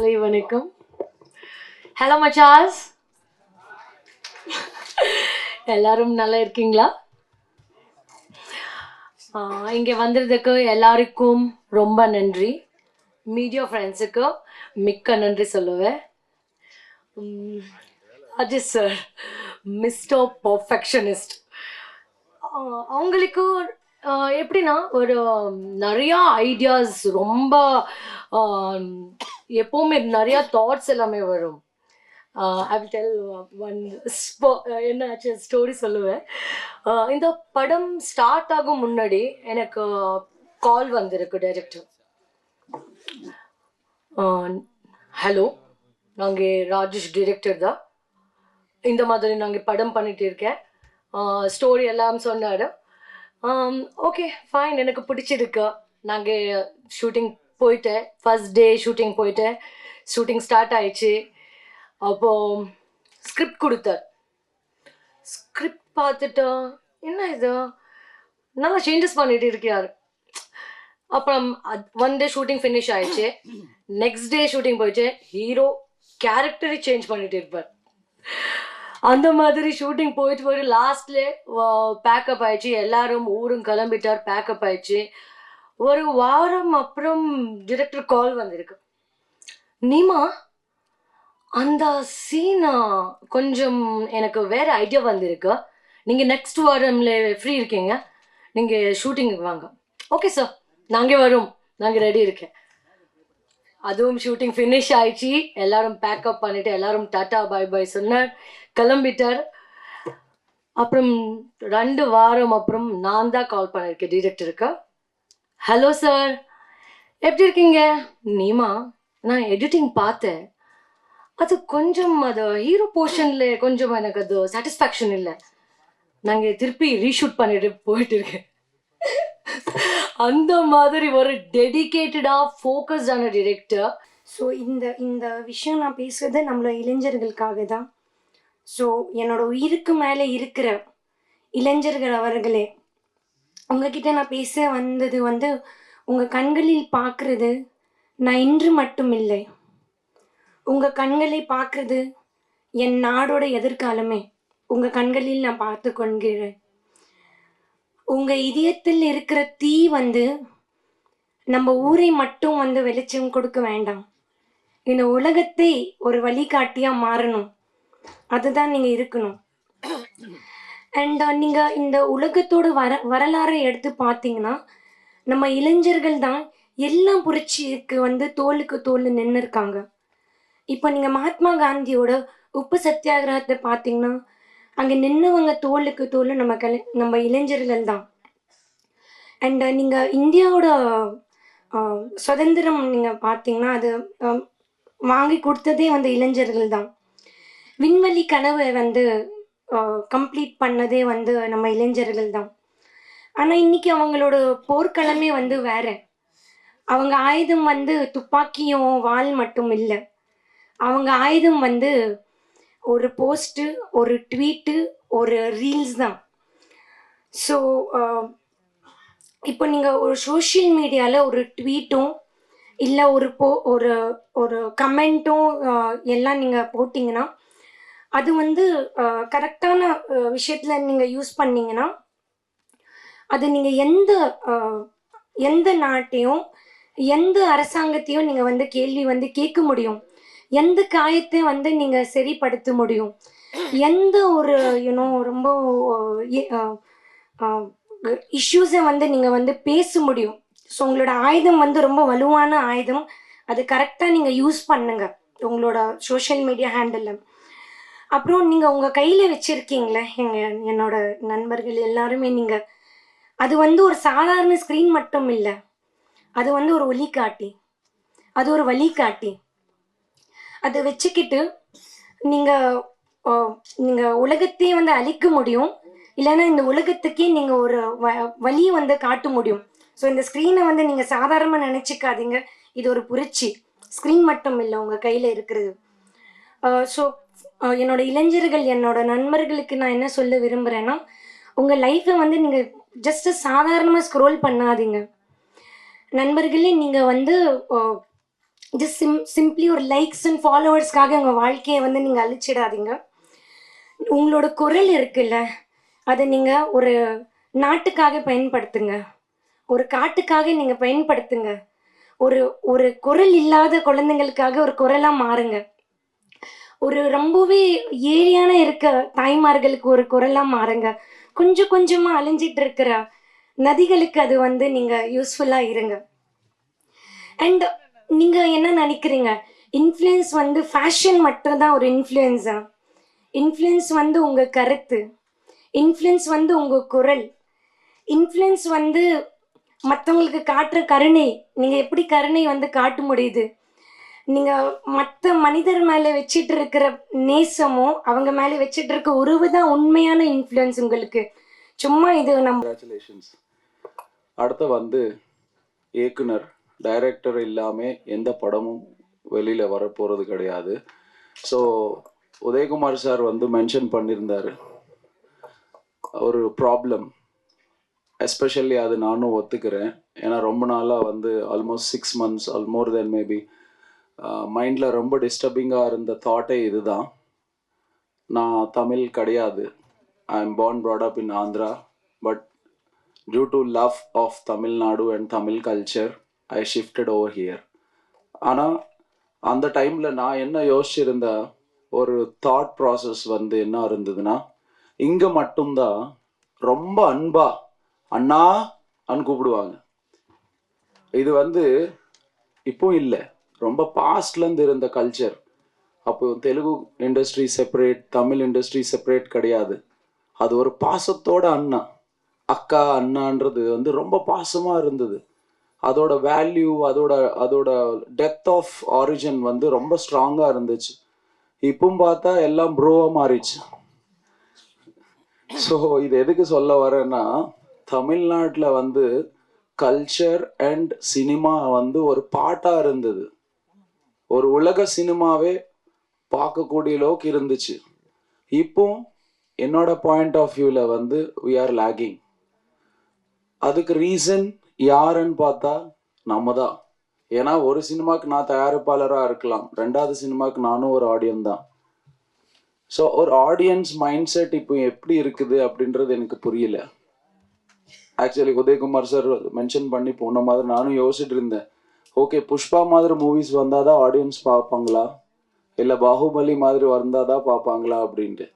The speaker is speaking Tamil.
வணக்கம். ஹலோ மச்சாஸ் எல்லாரும் நல்லா இருக்கீங்களா? இங்கே வந்ததுக்கு எல்லாருக்கும் ரொம்ப நன்றி. மீடியா ஃப்ரெண்ட்ஸுக்கு மிக்க நன்றி சொல்லுவேன். அஜித் சார் மிஸ்டர் பர்ஃபெக்ஷனிஸ்ட் அவங்களுக்கு எப்படின்னா ஒரு நிறையா ஐடியாஸ் ரொம்ப எப்போவுமே நிறையா தாட்ஸ் எல்லாமே வரும். ஐ வில் டெல் ஒன் என்ன ஆச்சு? ஸ்டோரி சொல்லுவேன். இந்த படம் ஸ்டார்ட் ஆகும் முன்னாடி எனக்கு கால் வந்திருக்கு டைரக்டர் ஹலோ நாங்கள் ராஜேஷ் டிரெக்டர் தான். இந்த மாதிரி நாங்கள் படம் பண்ணிட்டு இருக்கேன். ஸ்டோரி எல்லாம் சொன்னார். ஓகே ஃபைன் எனக்கு பிடிச்சிருக்கு. நாங்கள் ஷூட்டிங் போயிட்டேன். ஃபர்ஸ்ட் டே ஷூட்டிங் போயிட்டேன். ஷூட்டிங் ஸ்டார்ட் ஆயிடுச்சு. அப்போ ஸ்கிரிப்ட் கொடுத்தார். ஸ்கிரிப்ட் பார்த்துட்டு என்ன இது? நல்லா சேஞ்சஸ் பண்ணிட்டு இருக்கார் அப்புறம் ஒன் டே ஷூட்டிங் ஃபினிஷ் ஆயிடுச்சு. நெக்ஸ்ட் டே ஷூட்டிங் போயிடுச்சு. ஹீரோ கேரக்டரை சேஞ்ச் பண்ணிட்டு இருப்பார். அந்த மாதிரி ஷூட்டிங் போயிட்டு போயிட்டு லாஸ்ட்ல பேக்கப் ஆயிடுச்சு. எல்லாரும் ஊரும் கிளம்பிட்டார். பேக்கப் ஆயிடுச்சு. ஒரு வாரம் அப்புறம் டிரெக்டர் கால் வந்திருக்கு. நீமா அந்த சீனா கொஞ்சம் எனக்கு வேற ஐடியா வந்திருக்கு. நீங்க நெக்ஸ்ட் வாரம்ல ஃப்ரீ இருக்கீங்க. நீங்க ஷூட்டிங்க்கு வாங்க. ஓகே சார் நாங்க வரோம். நாங்க ரெடி இருக்கேன். அதுவும் ஷூட்டிங் ஃபினிஷ் ஆயிடுச்சு. எல்லாரும் பேக்கப் பண்ணிட்டு எல்லாரும் டாட்டா பை பை சொன்னார். கிளம்பிட்டார். அப்புறம் ரெண்டு வாரம் அப்புறம் நான் தான் கால் பண்ணியிருக்கேன் டிரெக்டருக்கு ஹலோ சார் எப்படி இருக்கீங்க? நீமா நான் எடிட்டிங் பார்த்தேன். அது கொஞ்சம் அது ஹீரோ போர்ஷன்ல கொஞ்சம் எனக்கு அது சாட்டிஸ்ஃபேக்ஷன் இல்லை. நாங்கள் திருப்பி ரீஷூட் பண்ணிட்டு போயிட்டு இருக்கேன். அந்த மாதிரி ஒரு டெடிகேட்டடாக ஃபோக்கஸ்டான டிரெக்டர் ஸோ இந்த இந்த விஷயம் நான் பேசுறது நம்மள இளைஞர்களுக்காக தான். ஸோ என்னோட உயிருக்கு மேலே இருக்கிற இளைஞர்கள் அவர்களே உங்ககிட்ட நான் பேச வந்தது வந்து உங்கள் கண்களில் பார்க்கறது நான் இன்று மட்டும் இல்லை. உங்கள் கண்களை பார்க்கறது என் நாடோட எதிர்காலமே. உங்கள் கண்களில் நான் பார்த்து கொள்கிறேன். உங்கள் இதயத்தில் இருக்கிற தீ வந்து நம்ம ஊரை மட்டும் வந்து வெளிச்சம் கொடுக்க வேண்டாம். இந்த உலகத்தை ஒரு வழிகாட்டியா மாறணும். அதுதான் நீங்க இருக்கணும். அண்ட் uh, நீங்கள் இந்த உலகத்தோட வர வரலாறை எடுத்து பார்த்தீங்கன்னா நம்ம இளைஞர்கள் தான் எல்லாம் புரட்சிக்கு வந்து தோலுக்கு தோல் நின்று இருக்காங்க இப்போ நீங்கள் மகாத்மா காந்தியோட உப்பு சத்தியாகிரகத்தை பார்த்தீங்கன்னா அங்கே நின்னவங்க தோலுக்கு தோல் நம்ம கலை நம்ம இளைஞர்கள் தான். அண்ட் uh, நீங்கள் இந்தியாவோட சுதந்திரம் நீங்கள் பார்த்தீங்கன்னா அது வாங்கி கொடுத்ததே வந்து இளைஞர்கள் தான். விண்வெளி கனவை வந்து கம்ப்ளீட் பண்ணதே வந்து நம்ம இளைஞர்கள் தான். ஆனால் இன்னைக்கு அவங்களோட போர்க்களமே வந்து வேற. அவங்க ஆயுதம் வந்து துப்பாக்கியும் வால் மட்டும் இல்லை. அவங்க ஆயுதம் வந்து ஒரு போஸ்ட்டு ஒரு ட்வீட்டு ஒரு ரீல்ஸ் தான். ஸோ இப்போ நீங்கள் ஒரு சோஷியல் மீடியாவில் ஒரு ட்வீட்டும் இல்லை ஒரு போ ஒரு ஒரு கமெண்ட்டும் எல்லாம் நீங்கள் போட்டிங்கன்னா அது வந்து கரெக்டான விஷயத்தில் நீங்கள் யூஸ் பண்ணீங்கன்னா அது நீங்கள் எந்த எந்த நாட்டையும் எந்த அரசாங்கத்தையும் நீங்கள் வந்து கேள்வி வந்து கேட்க முடியும். எந்த காயத்தையும் வந்து நீங்கள் சரிப்படுத்த முடியும். எந்த ஒரு யூனோ ரொம்ப இஷ்யூஸை வந்து நீங்கள் வந்து பேச முடியும். ஸோ உங்களோட ஆயுதம் வந்து ரொம்ப வலுவான ஆயுதம். அது கரெக்டாக நீங்கள் யூஸ் பண்ணுங்க. உங்களோட சோஷியல் மீடியா ஹேண்டில் அப்புறம் நீங்கள் உங்கள் கையில் வச்சுருக்கீங்களே எங்கள் என்னோட நண்பர்கள் எல்லாருமே நீங்கள் அது வந்து ஒரு சாதாரண ஸ்க்ரீன் மட்டும் இல்லை. அது வந்து ஒரு ஒளிக்காட்டி அது ஒரு வழிகாட்டி. அதை வச்சுக்கிட்டு நீங்கள் நீங்கள் உலகத்தையே வந்து அழிக்க முடியும். இல்லைன்னா இந்த உலகத்துக்கே நீங்கள் ஒரு வ வழியை வந்து காட்ட முடியும். ஸோ இந்த ஸ்க்ரீனை வந்து நீங்கள் சாதாரணமாக நினச்சிக்காதீங்க. இது ஒரு புரட்சி. ஸ்க்ரீன் மட்டும் இல்லை உங்கள் கையில் இருக்கிறது. ஸோ என்னோட இளைஞர்கள் என்னோட நண்பர்களுக்கு நான் என்ன சொல்ல விரும்புகிறேன்னா உங்கள் லைஃப்பை வந்து நீங்கள் ஜஸ்ட்டு சாதாரணமாக ஸ்க்ரோல் பண்ணாதீங்க. நண்பர்களே நீங்கள் வந்து ஜஸ்ட் சிம் சிம்பிளி ஒரு லைக்ஸ் அண்ட் ஃபாலோவர்ஸ்க்காக உங்கள் வாழ்க்கையை வந்து நீங்கள் அழிச்சிடாதீங்க. உங்களோட குரல் இருக்குல்ல அதை நீங்கள் ஒரு நாட்டுக்காக பயன்படுத்துங்க. ஒரு காட்டுக்காக நீங்கள் பயன்படுத்துங்க. ஒரு ஒரு குரல் இல்லாத குழந்தைங்களுக்காக ஒரு குரலாக மாறுங்க. ஒரு ரொம்பவே ஏரியான இருக்க தாய்மார்களுக்கு ஒரு குரலாக மாறுங்க. கொஞ்சம் கொஞ்சமாக அழிஞ்சிட்டு இருக்கிற நதிகளுக்கு அது வந்து நீங்கள் யூஸ்ஃபுல்லாக இருங்க. அண்ட் நீங்கள் என்ன நினைக்கிறீங்க? இன்ஃப்ளூயன்ஸ் வந்து ஃபேஷன் மட்டும்தான் ஒரு இன்ஃப்ளூயன்ஸா இன்ஃப்ளூயன்ஸ் வந்து உங்கள் கருத்து. இன்ஃப்ளூயன்ஸ் வந்து உங்கள் குரல். இன்ஃப்ளூயன்ஸ் வந்து மற்றவங்களுக்கு காட்டுற கருணை. நீங்கள் எப்படி கருணை வந்து காட்ட முடியுது? நீங்கள் மற்ற மனிதர் மேலே வச்சிட்டு இருக்கிற நேசமோ அவங்க மேலே வச்சிட்டு இருக்க உறவு தான் உண்மையான இன்ஃப்ளூயன்ஸ் உங்களுக்கு. சும்மா இது நம்ம அடுத்து வந்து இயக்குனர் டைரக்டர் இல்லாமல் எந்த படமும் வெளியில் வரப்போகிறது கிடையாது. ஸோ உதயகுமார் சார் வந்து மென்ஷன் பண்ணியிருந்தார். ஒரு ப்ராப்ளம் எஸ்பெஷலி அது நானும் ஒத்துக்கிறேன். ஏன்னா ரொம்ப நாளாக வந்து almost six months all more then maybe மைண்டில் ரொம்ப டிஸ்டர்பிங்காக இருந்த தாட்டே இதுதான். நான் தமிழ் கிடையாது. I am born brought up in Andhra but due to love of Tamil Nadu and Tamil culture I shifted over here ஆனால் அந்த டைமில் நான் என்ன யோசிச்சிருந்த ஒரு தாட் ப்ராசஸ் வந்து என்ன இருந்ததுன்னா இங்கே மட்டும்தான் ரொம்ப அன்பா அண்ணா அன்னு கூப்பிடுவாங்க. இது வந்து இப்போ இல்லை. ரொம்ப பாஸ்ட்லேருந்து இருந்த கல்ச்சர் அப்போ Telugu industry separate Tamil industry separate கிடையாது. அது ஒரு பாசத்தோட அண்ணா. அக்கா அண்ணான்றது வந்து ரொம்ப பாசமாக இருந்தது. அதோட வேல்யூ அதோட அதோட டெப்த் ஆஃப் ஆரிஜின் வந்து ரொம்ப ஸ்ட்ராங்காக இருந்துச்சு. இப்பவும் பார்த்தா எல்லாம் ப்ரோவாக மாறிச்சு. ஸோ இது எதுக்கு சொல்ல வரேன்னா தமிழ்நாட்டில் வந்து கல்ச்சர் அண்ட் சினிமா வந்து ஒரு பாட்டாக இருந்தது. ஒரு உலக சினிமாவே பார்க்கக்கூடிய அளவுக்கு இருந்துச்சு. இப்போ என்னோட பாயிண்ட் ஆஃப் வியூவில் வந்து வி ஆர் லேகிங் அதுக்கு ரீசன் யாருன்னு பார்த்தா நம்ம தான் ஏன்னா ஒரு சினிமாவுக்கு நான் தயாரிப்பாளராக இருக்கலாம். ரெண்டாவது சினிமாக்கு நானும் ஒரு ஆடியன் தான். ஸோ ஒரு ஆடியன்ஸ் மைண்ட் செட் இப்போ எப்படி இருக்குது அப்படின்றது எனக்கு புரியல. ஆக்சுவலி உதயகுமார் சார் மென்ஷன் பண்ணி போன மாதிரி நானும் யோசிச்சுட்டு இருந்தேன். ஓகே புஷ்பா மாதிரி மூவிஸ் வந்தால் தான் ஆடியன்ஸ் பார்ப்பாங்களா? இல்லை பாகுபலி மாதிரி வந்தால் தான் பார்ப்பாங்களா அப்படின்ட்டு?